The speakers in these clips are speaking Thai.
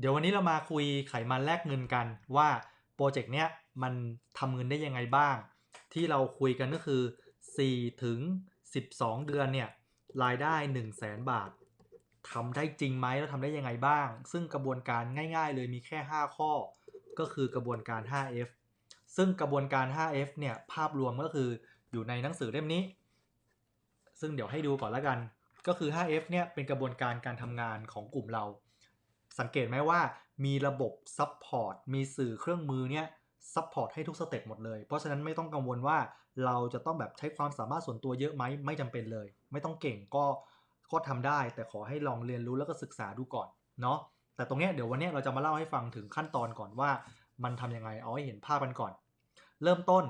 เดี๋ยววันนี้เรามาคุยไขมันแลกเงินกันว่าโปรเจกต์เนี้ยมันทำเงินได้ยังไงบ้าง ที่เราคุยกันก็คือ 4 ถึง 12 เดือนเนี่ยรายได้ 1 0 0 0 0แสนบาททำได้จริงไหมแล้วทำได้ยังไงบ้าง ซึ่งกระบวนการง่ายๆ เลยมีแค่ 5 ข้อ ก็คือกระบวนการ 5F ซึ่งกระบวนการ 5F เนี่ยภาพรวมก็คืออยู่ในหนังสือเล่มนี้ ซึ่งเดี๋ยวให้ดูก่อนล้วกัน ก็คือ 5F เนี่ยเป็นกระบวนการการทำงานของกลุ่มเรา สังเกตไหมว่ามีระบบซัพพอร์ตมีสื่อเครื่องมือเนี่ยซัพพอร์ตให้ทุกสเต็ปหมดเลย เพราะฉะนั้นไม่ต้องกังวลว่าเราจะต้องแบบใช้ความสามารถส่วนตัวเยอะไหมไม่จำเป็นเลย ไม่ต้องเก่งก็ก็ทำได้ แต่ขอให้ลองเรียนรู้แล้วก็ศึกษาดูก่อนเนาะแต่ตรงเนี้ยเดี๋ยววันเนี้ยเราจะมาเล่าให้ฟังถึงขั้นตอนก่อนว่ามันทำยังไงเอาให้เห็นภาพกันก่อน เริ่มต้น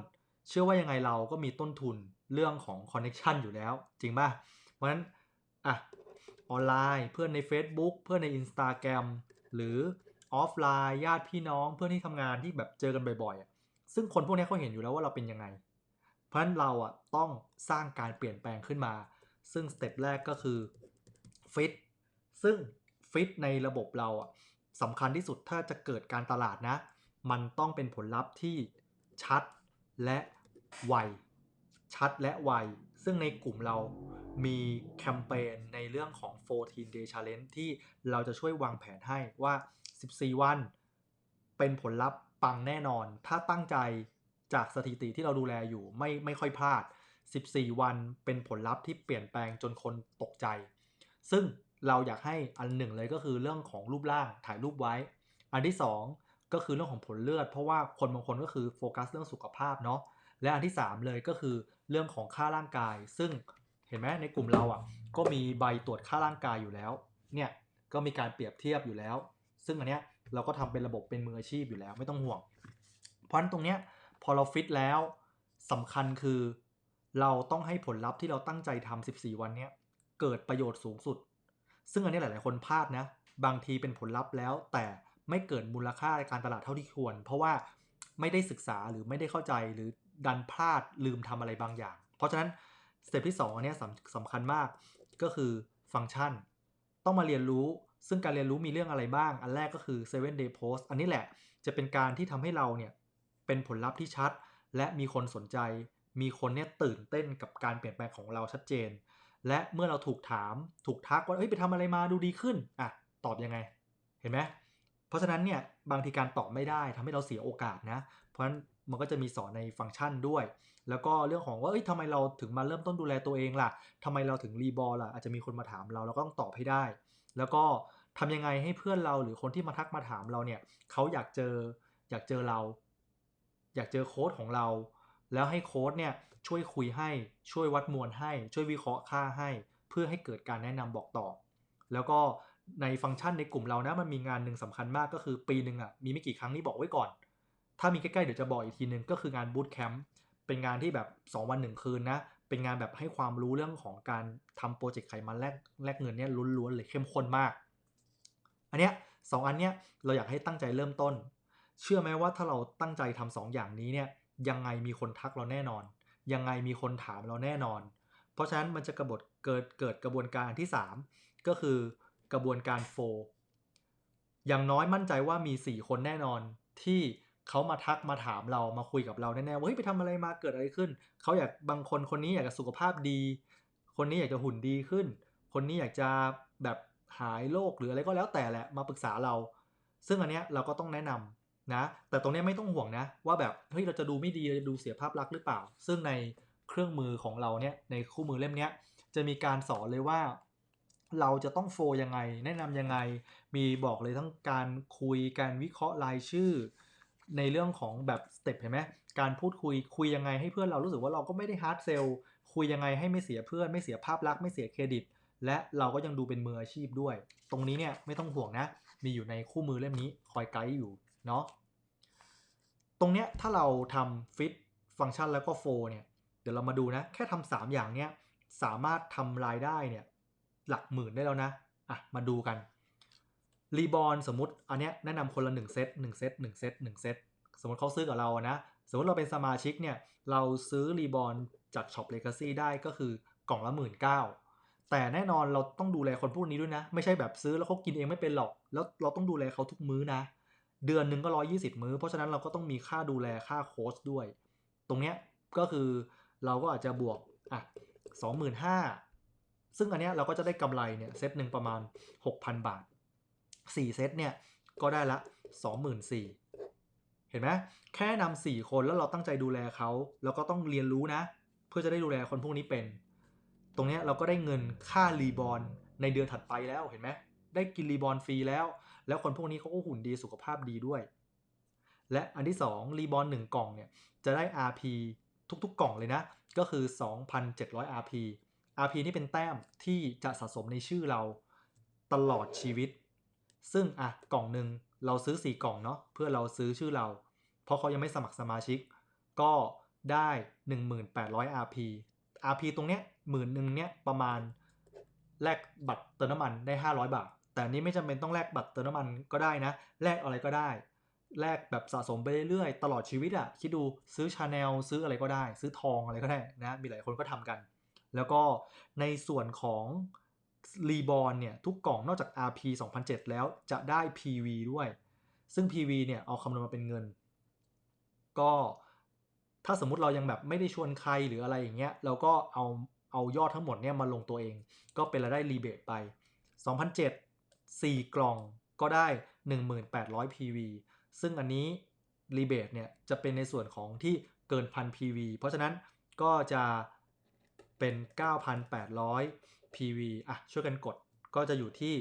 เชื่อว่ายังไงเราก็มีต้นทุนเรื่องของคอนเน็ชันอยู่แล้ว จริงป่ะเพราะฉะนั้นอะ ออนไลน์ เพื่อนใน Facebook เพื่อนใน Instagram หรือออฟไลน์ญาติพี่น้องเพื่อนที่ทำงานที่แบบเจอกันบ่อยๆอะซึ่งคนพวกนี้เขาเห็นอยู่แล้วว่าเราเป็นยังไง เพราะฉะนั้นเราอะต้องสร้างการเปลี่ยนแปลงขึ้นมา ซึ่งสเต็ปแรกก็คือฟิตซึ่งฟิตในระบบเราอะสำคัญที่สุดถ้าจะเกิดการตลาดนะ มันต้องเป็นผลลัพธ์ที่ชัดและไวชัดและไว ซึ่งในกลุ่มเรามีแคมเปญในเรื่องของ 14 day challenge ที่เราจะช่วยวางแผนให้ว่า 14 วัน เป็นผลลัพธ์ปังแน่นอน ถ้าตั้งใจจากสถิติที่เราดูแลอยู่ไม่ไม่ค่อยพลาด 14 วันเป็นผลลัพธ์ที่เปลี่ยนแปลงจนคนตกใจ ซึ่งเราอยากให้อันหนึ่งเลยก็คือเรื่องของรูปร่างถ่ายรูปไว้ อันที่ 2 ก็คือเรื่องของผลเลือด เพราะว่าคนบางคนก็คือโฟกัสเรื่องสุขภาพเนาะ และอันที่ 3 เลยก็คือเรื่องของค่าร่างกาย ซึ่งเห็นไหมในกลุ่มเราอะก็มีใบตรวจค่าร่างกายอยู่แล้วเนี่ยก็มีการเปรียบเทียบอยู่แล้ว ซึ่งอันเนี้ยเราก็ทำเป็นระบบเป็นมืออาชีพอยู่แล้วไม่ต้องห่วง เพราะนั้นตรงเนี้ยพอเราฟิตแล้วสำคัญคือเราต้องให้ผลลัพธ์ที่เราตั้งใจทำ14 วันเนี้ยเกิดประโยชน์สูงสุด ซึ่งอันนี้หลาย ๆ คนพลาดนะ บางทีเป็นผลลัพธ์แล้วแต่ไม่เกิดมูลค่าในการตลาดเท่าที่ควร เพราะว่า ไม่ได้ศึกษาหรือไม่ได้เข้าใจหรือดันพลาดลืมทำอะไรบางอย่าง เพราะฉะนั้นสเต็ปที่2อันนี้สำสำคัญมากก็คือฟังก์ชัน ต้องมาเรียนรู้ซึ่งการเรียนรู้มีเรื่องอะไรบ้าง อันแรกก็คือ 7 day post อันนี้แหละจะเป็นการที่ทำให้เราเนี่ยเป็นผลลัพธ์ที่ชัด และมีคนสนใจ มีคนเนี่ยตื่นเต้นกับการเปลี่ยนแปลงของเราชัดเจน และเมื่อเราถูกถามถูกทักว่าเอ้ยไปทำอะไรมาดูดีขึ้นอะตอบยังไง เห็นไหม เพราะฉะนั้นเนี่ยบางทีการตอบไม่ได้ทำให้เราเสียโอกาสนะ เพราะฉะนั้นมันก็จะมีสอนในฟังก์ชันด้วย แล้วก็เรื่องของว่าเอ้ยทำไมเราถึงมาเริ่มต้นดูแลตัวเองล่ะทำไมเราถึงรีบอลล่ะ อาจจะมีคนมาถามเราเราก็ต้องตอบให้ได้ แล้วก็ทำยังไงให้เพื่อนเราหรือคนที่มาทักมาถามเราเนี่ยเขาอยากเจออยากเจอเรา อยากเจอโค้ดของเรา แล้วให้โค้ดเนี่ยช่วยคุยให้ช่วยวัดมวลให้ ช่วยวิเคราะห์ค่าให้ เพื่อให้เกิดการแนะนำบอกต่อ แล้วก็ ในฟังก์ชันในกลุ่มเรานะมันมีงานหนึ่งสำคัญมากก็คือปีหนึ่งอะมีไม่กี่ครั้งนี่บอกไว้ก่อน ถ้ามีใกล้ๆเดี๋ยวจะบอกอีกทีนึงก็คืองานบูตแคมป์เป็นงานที่แบบ 2 วัน1คืนนะ เป็นงานแบบให้ความรู้เรื่องของการทำโปรเจกต์ไขมันแลกแลกเงินเนี่ยล้วนๆเลยเข้มข้นมาก อันเนี้ยสองอันเนี้ยเราอยากให้ตั้งใจเริ่มต้น เชื่อไหมว่าถ้าเราตั้งใจทำสองอย่างนี้เนี่ยยังไงมีคนทักเราแน่นอน ยังไงมีคนถามเราแน่นอน เพราะฉะนั้นมันจะกระบดเกิดเกิดกระบวนการที่ 3 ก็คือ กระบวนการโฟอย่างน้อยมั่นใจว่ามี 4 คนแน่นอนที่เขามาทักมาถามเรามาคุยกับเราแน่ๆว่าเฮ้ยไปทำอะไรมาเกิดอะไรขึ้น เขาอยากบางคนคนนี้อยากจะสุขภาพดี คนนี้อยากจะหุ่นดีขึ้น คนนี้อยากจะแบบหายโรคหรืออะไรก็แล้วแต่แหละมาปรึกษาเรา ซึ่งอันเนี้ยเราก็ต้องแนะนำนะ แต่ตรงเนี้ยไม่ต้องห่วงนะ ว่าแบบเฮ้ยเราจะดูไม่ดีเราจะดูเสียภาพลักษณ์หรือเปล่า ซึ่งในเครื่องมือของเราเนี่ยในคู่มือเล่มเนี้ยจะมีการสอนเลยว่า เราจะต้องโฟยังไง แนะนำยังไง มีบอกเลยทั้งการคุยการวิเคราะห์รายชื่อ ในเรื่องของแบบสเต็ปเห็นไหมการพูดคุยคุยยังไงให้เพื่อนเรารู้สึกว่าเราก็ไม่ได้ฮาร์ดเซลคุยยังไงให้ไม่เสียเพื่อน ไม่เสียภาพลักษณ์ไม่เสียเครดิต และเราก็ยังดูเป็นมืออาชีพด้วย ตรงนี้เนี่ยไม่ต้องห่วงนะ มีอยู่ในคู่มือเล่มนี้คอยไกด์อยู่เนาะตรงเนี้ยถ้าเราทำฟิตฟังก์ชันแล้วก็โฟเนี่ยเดี๋ยวเรามาดูนะ แค่ทำสามอย่างเนี้ยสามารถทำรายได้เนี่ย หลักหมื่นได้แล้วนะอะมาดูกันรีบอลสมมติอันเนี้ยแนะนำคนละ1เซต1เซต1เซต1เซตสมมติเขาซื้อกับเรานะ สมมติเราเป็นสมาชิกเนี่ย เราซื้อรีบอลจากช็อปเลกาซี่ได้ก็คือกล่องละ1 9ื่นเก้าแต่แน่นอนเราต้องดูแลคนพวกนี้ด้วยนะ ไม่ใช่แบบซื้อแล้วเขากินเองไม่เป็นหรอก แล้วเราต้องดูแลเขาทุกมื้อนะ เดือนหนึ่งก็ร้อยี่สิบมื้อ เพราะฉะนั้นเราก็ต้องมีค่าดูแลค่าโค้ชด้วย ตรงเนี้ยก็คือเราก็อาจจะบวกอะสองหมื่นห้า ซึ่งอันเนี้ยเราก็จะได้กำไรเนี่ยเซตหนึ่งประมาณ 6,000 บาท 4 เซตเนี่ยก็ได้ละ 24,000 เห็นไหมแค่นำสี่คนแล้วเราตั้งใจดูแลเขาแล้วก็ต้องเรียนรู้นะ เพื่อจะได้ดูแลคนพวกนี้เป็น ตรงเนี้ยเราก็ได้เงินค่ารีบอลในเดือนถัดไปแล้วเห็นไหมได้กินรีบอลฟรีแล้ว แล้วคนพวกนี้เขาก็หุ่นดีสุขภาพดีด้วย และอันที่2รีบอล1กล่องเนี่ยจะได้ RP ทุกๆกล่องเลยนะ ก็คือ 2,700 RP RP นี่เป็นแต้มที่จะสะสมในชื่อเราตลอดชีวิต ซึ่งอะกล่องหนึ่งเราซื้อ 4 กล่องเนาะเพื่อเราซื้อชื่อเรา เพราะเขายังไม่สมัครสมาชิก ก็ได้ 1800 RP RP ตรงเนี้ยหมื่นหนึ่งเนี้ยประมาณแลกบัตรเติมน้ำมันได้ 500 บาท แต่นนี้ไม่จำเป็นต้องแลกบัตรเติมน้ำมันก็ได้นะ แลกอะไรก็ได้ แลกแบบสะสมไปเรื่อยๆ ตลอดชีวิตอะ่ะ คิดดูซื้อชาแนลซื้ออะไรก็ได้ ซื้อทองอะไรก็ได้นะ มีหลายคนก็ทำกัน แล้วก็ในส่วนของรีบอลเนี่ย ทุกกล่องนอกจาก RP 2007 แล้วจะได้ PV ด้วย ซึ่ง PV เนี่ย เอาคำนวณมาเป็นเงิน ก็ถ้าสมมุติเรายังแบบไม่ได้ชวนใครหรืออะไรอย่างเงี้ยเราก็เอาเอายอดทั้งหมดเนี่ยมาลงตัวเอง ก็เป็นรายได้รีเบทไป 2007 4 กล่องก็ได้ 1800 PV ซึ่งอันนี้รีเบทเนี่ยจะเป็นในส่วนของที่เกินพัน PV เพราะฉะนั้นก็จะ เป็น 9,800 PV อะช่วยกันกดก็จะอยู่ที่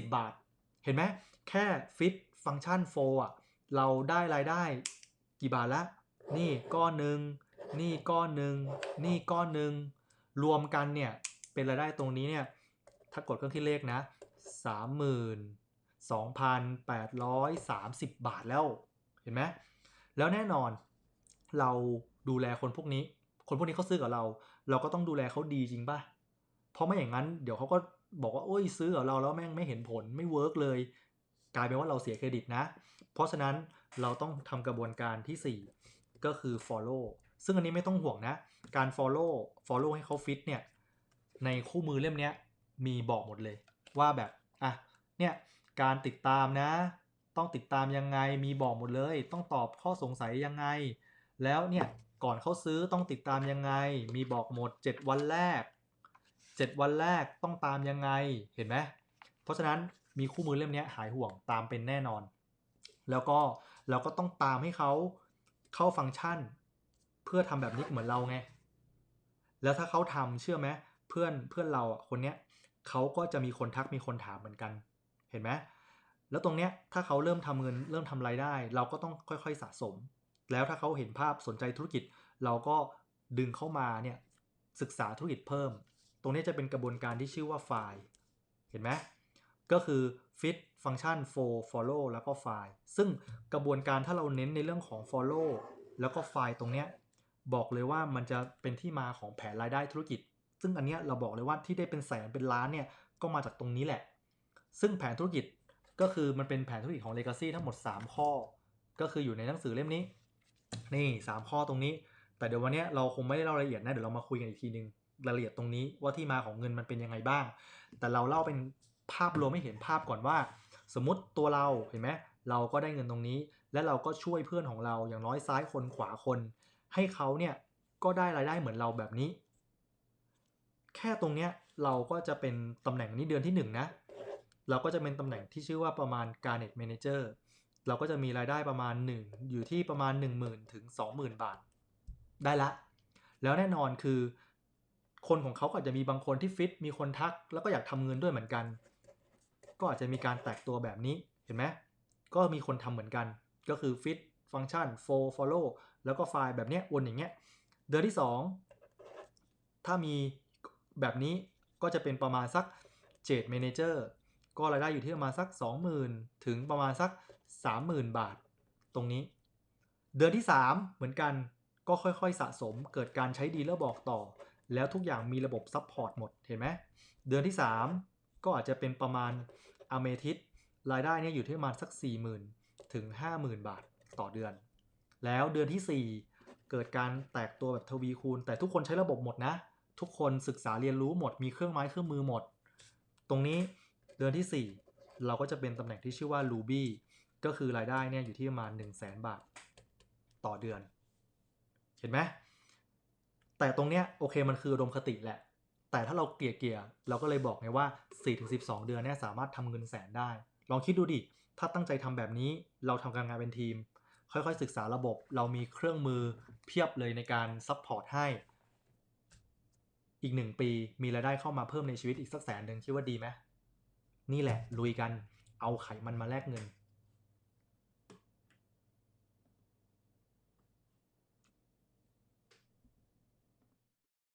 8,330 บาท เห็นไหมแค่ฟิตฟังก์ชัน4อะเราได้รายได้กี่บาทละนี่ก้อนหนึ่งนี่ก้อนหนึ่งนี่ก้อนหนึ่งรวมกันเนี่ยเป็นรายได้ตรงนี้เนี่ยถ้ากดเครื่องคิดเลขนะ32,830 บาทแล้วเห็นไหมแล้วแน่นอนเรา ดูแลคนพวกนี้ คนพวกนี้เขาซื้อกับเรา เราก็ต้องดูแลเขาดีจริงป่ะเพราะไม่อย่างนั้นเดี๋ยวเขาก็บอกว่าโอ้ยซื้อกับเราแล้วแม่งไม่เห็นผลไม่เวิร์กเลย กลายเป็นว่าเราเสียเครดิตนะ เพราะฉะนั้นเราต้องทำกระบวนการที่ 4 ก็คือ follow ซึ่งอันนี้ไม่ต้องห่วงนะ การ follow follow ให้เขาฟิตเนี่ยในคู่มือเล่มนี้มีบอกหมดเลยว่าแบบอะเนี่ยการติดตามนะ ต้องติดตามยังไงมีบอกหมดเลย ต้องตอบข้อสงสัยยังไง แล้วเนี่ย ก่อนเขาซื้อต้องติดตามยังไง มีบอกหมด 7 วันแรก 7 วันแรกต้องตามยังไงเห็นไหมเพราะฉะนั้นมีคู่มือเล่มนี้หายห่วงตามเป็นแน่นอน แล้วก็เราก็ต้องตามให้เขาเข้าฟังก์ชัน เพื่อทำแบบนี้เหมือนเราไง แล้วถ้าเขาทำเชื่อไหมเพื่อนเพื่อนเราอะคนเนี้ยเขาก็จะมีคนทักมีคนถามเหมือนกัน เห็นไหมแล้วตรงเนี้ยถ้าเขาเริ่มทำเงินเริ่มทำรายได้ เราก็ต้องค่อยๆสะสม แล้วถ้าเขาเห็นภาพสนใจธุรกิจ เราก็ดึงเข้ามาเนี่ยศึกษาธุรกิจเพิ่ม ตรงนี้จะเป็นกระบวนการที่ชื่อว่าไฟล์เห็นไหมก็คือ fit ฟังก์ชัน for follow แล้วก็ไฟล์ซึ่งกระบวนการถ้าเราเน้นในเรื่องของ follow แล้วก็ไฟล์ตรงเนี้ยบอกเลยว่ามันจะเป็นที่มาของแผนรายได้ธุรกิจ ซึ่งอันเนี้ยเราบอกเลยว่าที่ได้เป็นแสนเป็นล้านเนี่ยก็มาจากตรงนี้แหละ ซึ่งแผนธุรกิจก็คือมันเป็นแผนธุรกิจของ Legacy ทั้งหมด 3 ข้อ ก็คืออยู่ในหนังสือเล่มนี้ นี่3ข้อตรงนี้ แต่เดี๋ยววันนี้เราคงไม่ได้เล่ารายละเอียดนะ เดี๋ยวเรามาคุยกันอีกทีนึงรายละเอียดตรงนี้ว่าที่มาของเงินมันเป็นยังไงบ้าง แต่เราเล่าเป็นภาพรวมให้เห็นภาพก่อนว่า สมมติตัวเราเห็นไหมเราก็ได้เงินตรงนี้ และเราก็ช่วยเพื่อนของเราอย่างน้อยซ้ายคนขวาคน ให้เขาเนี่ยก็ได้รายได้เหมือนเราแบบนี้ แค่ตรงเนี้ยเราก็จะเป็นตำแหน่งนี้เดือนที่1นนะเราก็จะเป็นตำแหน่งที่ชื่อว่าประมาณ Garnet Manager เราก็จะมีรายได้ประมาณ 1 อยู่ที่ประมาณ 10,000ถึง20,000 บาท ได้ละ แล้วแน่นอนคือ คนของเขาก็อาจจะมีบางคนที่ฟิตมีคนทัก แล้วก็อยากทำเงินด้วยเหมือนกัน ก็อาจจะมีการแตกตัวแบบนี้เห็นไหมก็มีคนทำเหมือนกัน ก็คือฟิตฟังก์ชัน for follow แล้วก็ไฟล์แบบเนี้ยวนอย่างเงี้ยเดือนที่ 2 ถ้ามีแบบนี้ก็จะเป็นประมาณสัก7 Manager ก็รายได้อยู่ที่ประมาณสัก 20,000 ถึงประมาณสัก 30,000 บาท ตรงนี้ เดือนที่ 3 เหมือนกันก็ค่อยๆสะสมเกิดการใช้ดีแล้วบอกต่อ แล้วทุกอย่างมีระบบซัพพอร์ตหมดเห็นไหมเดือนที่ 3 ก็อาจจะเป็นประมาณอเมทิสรายได้เนี่ยอยู่ที่ประมาณสัก 40,000 ถึง 50,000 บาทต่อเดือน แล้วเดือนที่ 4 เกิดการแตกตัวแบบทวีคูณ แต่ทุกคนใช้ระบบหมดนะ ทุกคนศึกษาเรียนรู้หมดมีเครื่องไม้เครื่องมือหมด ตรงนี้เดือนที่ 4 เราก็จะเป็นตำแหน่งที่ชื่อว่า Ruby ก็คือรายได้เนี่ยอยู่ที่ประมาณ 1 0 0 0 0แบาทต่อเดือน เห็นไหมแต่ตรงเนี้ยโอเคมันคืออุดมคติแหละ แต่ถ้าเราเกลี่ยเกลี่ยเราก็เลยบอกไงว่า 4-12 เดือนเนี่ยสามารถทำเงินแสนได้ ลองคิดดูดิ ถ้าตั้งใจทำแบบนี้เราทำการงานเป็นทีม ค่อยๆศึกษาระบบเรามีเครื่องมือเพียบเลยในการซัพพอร์ตให้ อีกหนึ่งปีมีรายได้เข้ามาเพิ่มในชีวิตอีกสักแสนหนึ่งคิดว่าดีไหมนี่แหละลุยกันเอาไขมันมาแลกเงิน